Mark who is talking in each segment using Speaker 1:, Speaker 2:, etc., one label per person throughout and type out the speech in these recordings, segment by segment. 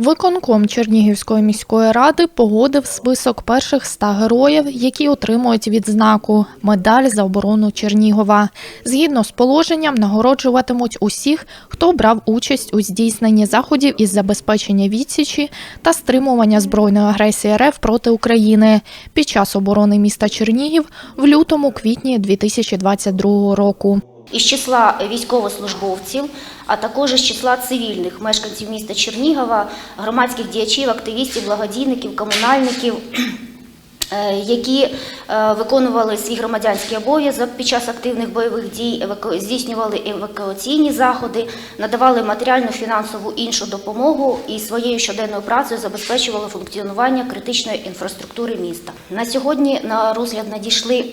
Speaker 1: Виконком Чернігівської міської ради погодив список перших ста героїв, які отримують відзнаку медаль за оборону Чернігова. Згідно з положенням, нагороджуватимуть усіх, хто брав участь у здійсненні заходів із забезпечення відсічі та стримування збройної агресії РФ проти України під час оборони міста Чернігів в лютому-квітні 2022 року.
Speaker 2: Із числа військовослужбовців, а також із числа цивільних мешканців міста Чернігова, громадських діячів, активістів, благодійників, комунальників. е, Які е, виконували свій громадянський обов'язок під час активних бойових дій, здійснювали евакуаційні заходи, надавали матеріальну, фінансову іншу допомогу і своєю щоденною працею забезпечували функціонування критичної інфраструктури міста. На сьогодні на розгляд надійшли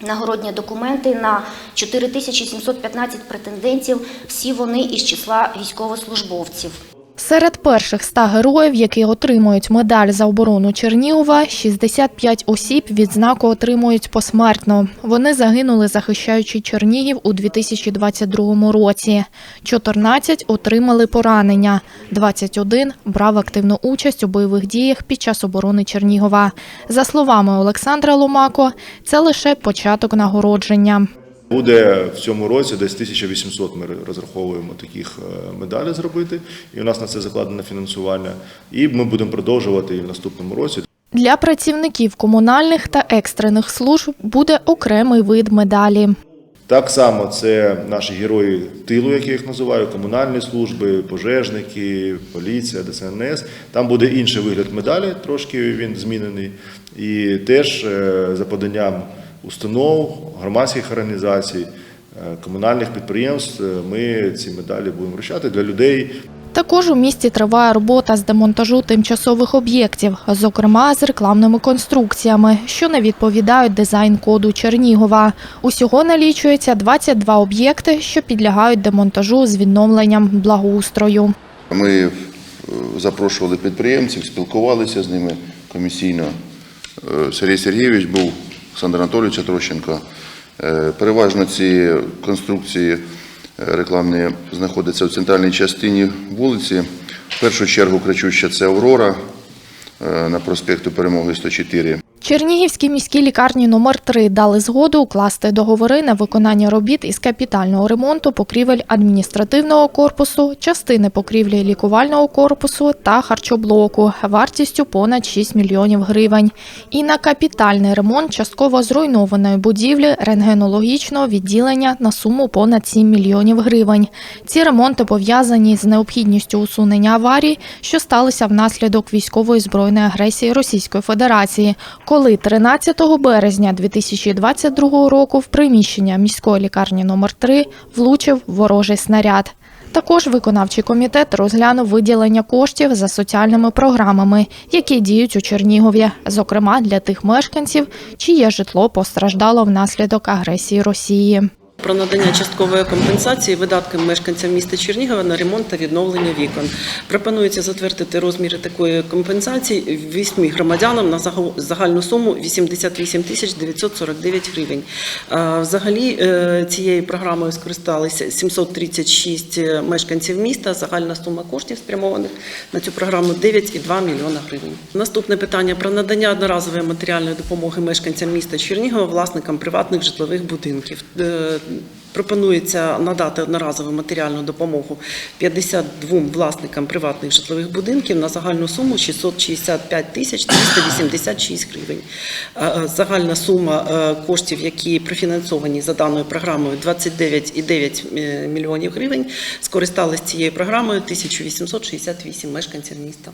Speaker 2: Нагородні документи на 4715 претендентів. Всі вони із числа військовослужбовців.
Speaker 1: Серед перших ста героїв, які отримують медаль за оборону Чернігова, 65 осіб відзнаку отримують посмертно. Вони загинули, захищаючи Чернігів у 2022 році. 14 отримали поранення. 21 брав активну участь у бойових діях під час оборони Чернігова. За словами Олександра Ломако, це лише початок нагородження.
Speaker 3: Буде в цьому році десь 1800 ми розраховуємо таких е, медалей зробити, і у нас на це закладено фінансування. І ми будемо продовжувати і в наступному році.
Speaker 1: Для працівників комунальних та екстрених служб буде окремий вид медалі.
Speaker 3: Так само це наші герої тилу, як я їх називаю, комунальні служби, пожежники, поліція, ДСНС. Там буде інший вигляд медалі, трошки він змінений. І теж е, за поданням установ, громадських організацій, е, комунальних підприємств е, ми ці медалі будемо вручати для людей,
Speaker 1: Також у місті триває робота з демонтажу тимчасових об'єктів, зокрема з рекламними конструкціями, що не відповідають дизайн-коду Чернігова. Усього налічується 22 об'єкти, що підлягають демонтажу з відновленням благоустрою.
Speaker 4: Ми е, запрошували підприємців, спілкувалися з ними комісійно. Сергій Сергійович був, Олександр Анатолійовича Трощенко. Е, Переважно ці конструкції е, рекламні знаходяться в центральній частині вулиці. В першу чергу кричуща це Аврора е, на проспекту Перемоги 104.
Speaker 1: Чернігівській міській лікарні номер 3 дали згоду укласти договори на виконання робіт із капітального ремонту покрівель адміністративного корпусу, частини покрівлі лікувального корпусу та харчоблоку вартістю понад 6 мільйонів гривень. І на капітальний ремонт частково зруйнованої будівлі рентгенологічного відділення на суму понад 7 мільйонів гривень. Ці ремонти пов'язані з необхідністю усунення аварій, що сталися внаслідок військової збройної агресії Російської Федерації, коли 13 березня 2022 року в приміщення міської лікарні номер 3 влучив ворожий снаряд. Також виконавчий комітет розглянув виділення коштів за соціальними програмами, які діють у Чернігові, зокрема для тих мешканців, чиє житло постраждало внаслідок агресії Росії.
Speaker 5: Про надання часткової компенсації видаткам мешканцям міста Чернігова на ремонт та відновлення вікон. Пропонується затвердити розміри такої компенсації вісьмі громадянам на загал- загальну суму 88 тисяч 949 гривень. Взагалі е, цією програмою скористалися 736 мешканців міста. Загальна сума коштів спрямованих на цю програму 9,2 мільйона гривень. Наступне питання про надання одноразової матеріальної допомоги мешканцям міста Чернігова, власникам приватних житлових будинків. Пропонується надати одноразову матеріальну допомогу 52 власникам приватних житлових будинків на загальну суму 665 тисяч 386 гривень. Е, е, Загальна сума е, коштів, які профінансовані за даною програмою 29,9 мільйонів гривень. Скористались цією програмою 1868 мешканців міста.